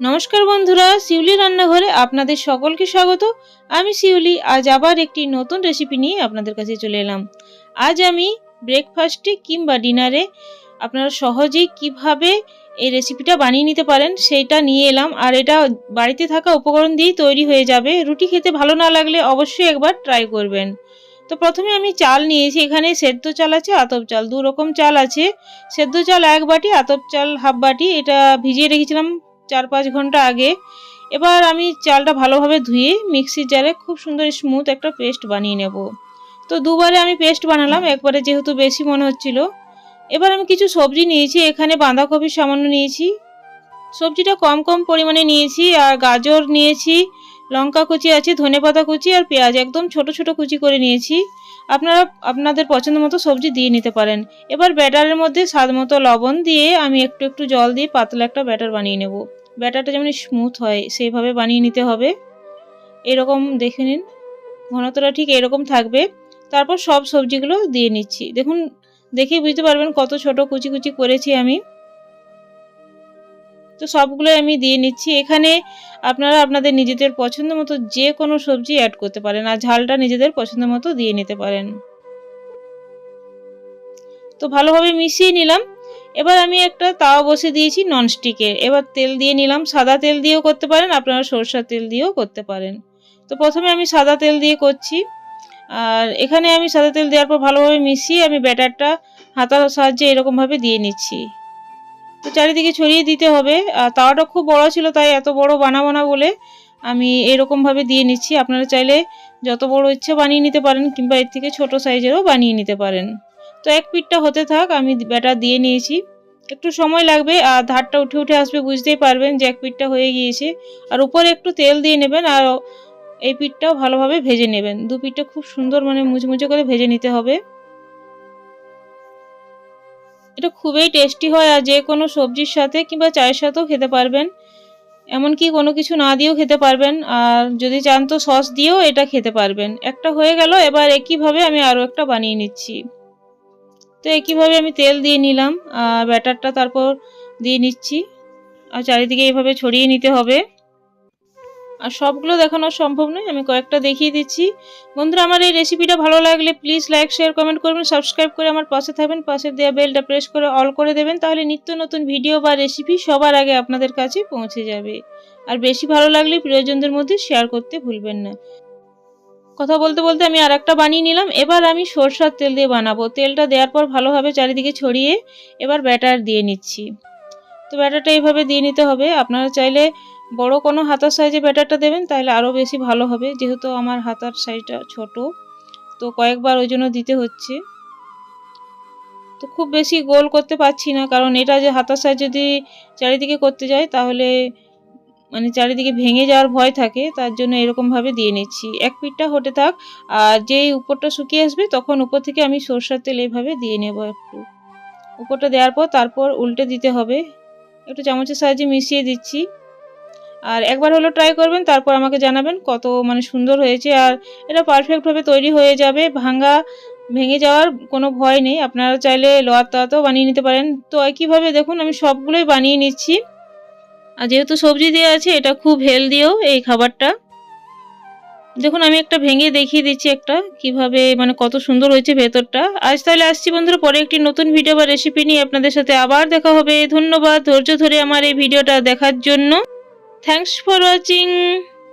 নমস্কার বন্ধুরা, শিউলি রান্নাঘরে আপনাদের সকলকে স্বাগত। আমি শিউলি, আজ আবার একটি নতুন রেসিপি নিয়ে আপনাদের কাছে চলে এলাম। আজ আমি ব্রেকফাস্টে কিংবা ডিনারে আপনারা সহজেই কীভাবে এই রেসিপিটা বানিয়ে নিতে পারেন, সেইটা নিয়ে এলাম। আর এটা বাড়িতে থাকা উপকরণ দিয়েই তৈরি হয়ে যাবে। রুটি খেতে ভালো না লাগলে অবশ্যই একবার ট্রাই করবেন। তো প্রথমে আমি চাল নিয়েছি, এখানে সেদ্ধ চাল আছে, আতপ চাল দু রকম চাল আছে। সেদ্ধ চাল এক বাটি, আতপ চাল হাফ বাটি, এটা ভিজিয়ে রেখেছিলাম চার পাঁচ ঘণ্টা আগে। এবার আমি চালটা ভালোভাবে ধুয়ে মিক্সির জারে খুব সুন্দর স্মুথ একটা পেস্ট বানিয়ে নেব। তো দুবারে আমি পেস্ট বানালাম, একবারে যেহেতু বেশি মনে হচ্ছিল। এবার আমি কিছু সবজি নিয়েছি, এখানে বাঁধাকপি সামান্য নিয়েছি। সবজিটা কম কম পরিমাণে নিয়েছি, আর গাজর নিয়েছি, লঙ্কা কুচি আছে ধনেপাতা কুচি, আর পেঁয়াজ একদম ছোট ছোট কুচি করে নিয়েছি। আপনারা, আপনাদের পছন্দ মতো সবজি দিয়ে নিতে পারেন। এবার ব্যাটারের মধ্যে স্বাদ মতো লবণ দিয়ে আমি একটু একটু জল দিয়ে পাতলা একটা ব্যাটার বানিয়ে নেব। ব্যাটারটা যেমন স্মুথ হয়, সেইভাবে বানিয়ে নিতে হবে। এরকম দেখে নিন, ঘনত্বটা ঠিক এরকম থাকবে। তারপর সব সবজিগুলো দিয়ে নিচ্ছি। দেখুন দেখেই বুঝতে পারবেন কত ছোট কুচি কুচি করেছি আমি। তো সবগুলো আমি দিয়ে নিচ্ছি। এখানে আপনারা আপনাদের নিজেদের পছন্দ মতো যে কোনো সবজি অ্যাড করতে পারেন আর ঝালটা নিজেদের পছন্দ মতো দিয়ে নিতে পারেন। তো ভালোভাবে মিশিয়ে নিলাম। এবার আমি একটা তাওয়া বসে দিয়েছি ননস্টিকের এবার তেল দিয়ে নিলাম। সাদা তেল দিয়েও করতে পারেন, আপনারা সরষার তেল দিয়েও করতে পারেন। তো প্রথমে আমি সাদা তেল দিয়ে করছি। আর এখানে আমি সাদা তেল দেওয়ার পর ভালোভাবে মিশিয়ে আমি ব্যাটারটা হাতার সাহায্যে এরকমভাবে দিয়ে নিচ্ছি। তো চারিদিকে ছড়িয়ে দিতে হবে। আর তাওয়াটা খুব বড় ছিল, তাই এত বড় বানাবো না বলে আমি এরকমভাবে দিয়ে নিচ্ছি। আপনারা চাইলে যত বড় ইচ্ছে বানিয়ে নিতে পারেন, কিংবা এর থেকে ছোট সাইজেরও বানিয়ে নিতে পারেন। তো এক পিঠটা হতে থাক, আমি ব্যাটার দিয়ে নিয়েছি। একটু সময় লাগবে আর ধারটা উঠে উঠে আসবে, বুঝতেই পারবেন যে এক পিঠটা হয়ে গিয়েছে। আর উপরে একটু তেল দিয়ে নেবেন আর এই পিঠটাও ভালোভাবে ভেজে নেবেন। দু পিঠটা খুব সুন্দর মানে মুচমুচে করে ভেজে নিতে হবে। এটা খুবই টেস্টি হয় আর যে কোনো সবজির সাথে কিংবা চায়ের সাথেও খেতে পারবেন। এমনকি কোনো কিছু না দিয়েও খেতে পারবেন। আর যদি চান তো সস দিয়েও এটা খেতে পারবেন। একটা হয়ে গেল, এবার একইভাবে আমি আরও একটা বানিয়ে নিচ্ছি। তো একইভাবে আমি তেল দিয়ে নিলাম, আর ব্যাটারটা তারপর দিয়ে নিচ্ছি। আর চারিদিকে এইভাবে ছড়িয়ে নিতে হবে। আর সবগুলো দেখানো সম্ভব নয়, আমি কয়েকটা দেখিয়ে দিচ্ছি। বন্ধুরা, আমার এই রেসিপিটা ভালো লাগলে প্লিজ লাইক শেয়ার কমেন্ট করবেন সাবস্ক্রাইব করে আমার পাশে থাকবেন, পাশে দেওয়া বেলটা প্রেস করে অল করে দেবেন, তাহলে নিত্য নতুন ভিডিও বা রেসিপি সবার আগে আপনাদের কাছে পৌঁছে যাবে। আর বেশি ভালো লাগলে প্রিয়জনদের মধ্যে শেয়ার করতে ভুলবেন না। কথা বলতে বলতে আমি আর একটা বানিয়ে নিলাম। এবার আমি সরষার তেল দিয়ে বানাবো। তেলটা দেওয়ার পর ভালোভাবে চারিদিকে ছড়িয়ে এবার ব্যাটার দিয়ে নিচ্ছি। তো ব্যাটারটা এইভাবে দিয়ে নিতে হবে। আপনারা চাইলে বড় কোনো হাতার সাইজে ব্যাটারটা দেবেন তাহলে আরও বেশি ভালো হবে। যেহেতু আমার হাতার সাইজটা ছোট, তো কয়েকবার ওই জন্য দিতে হচ্ছে। তো খুব বেশি গোল করতে পারছি না, কারণ এটা যে হাতার সাইজ যদি চারিদিকে করতে যায়, তাহলে মানে চারিদিকে ভেঙে যাওয়ার ভয় থাকে, তার জন্য এরকমভাবে দিয়ে নিচ্ছি। এক পিঠটা হতে থাক, আর যেই উপরটা শুকিয়ে আসবে তখন উপর থেকে আমি সরষার তেল এইভাবে দিয়ে নেব একটু। উপরটা দেওয়ার পর তারপর উল্টে দিতে হবে। একটু চামচের সাহায্যে মিশিয়ে দিচ্ছি। আর একবার হলো ট্রাই করবেন, তারপর আমাকে জানাবেন কত মানে সুন্দর হয়েছে। আর এটা পারফেক্টভাবে তৈরি হয়ে যাবে, ভাঙ্গা, ভেঙে যাওয়ার কোনো ভয় নেই। আপনারা চাইলে লোয়ার তাওয়াতেও বানিয়ে নিতে পারেন। তো একইভাবে দেখুন, আমি সবগুলোই বানিয়ে নিচ্ছি। আর যেহেতু সবজি দেওয়া আছে, এটা খুব হেলদিও এই খাবারটা। দেখুন, আমি একটা ভেঙে দেখিয়ে দিচ্ছি একটা, কীভাবে মানে কত সুন্দর হয়েছে ভেতরটা। আজ তাহলে আসছি বন্ধুরা, পরে একটি নতুন ভিডিও বা রেসিপি নিয়ে আপনাদের সাথে আবার দেখা হবে। ধন্যবাদ ধৈর্য ধরে আমার এই ভিডিওটা দেখার জন্য। Thanks for watching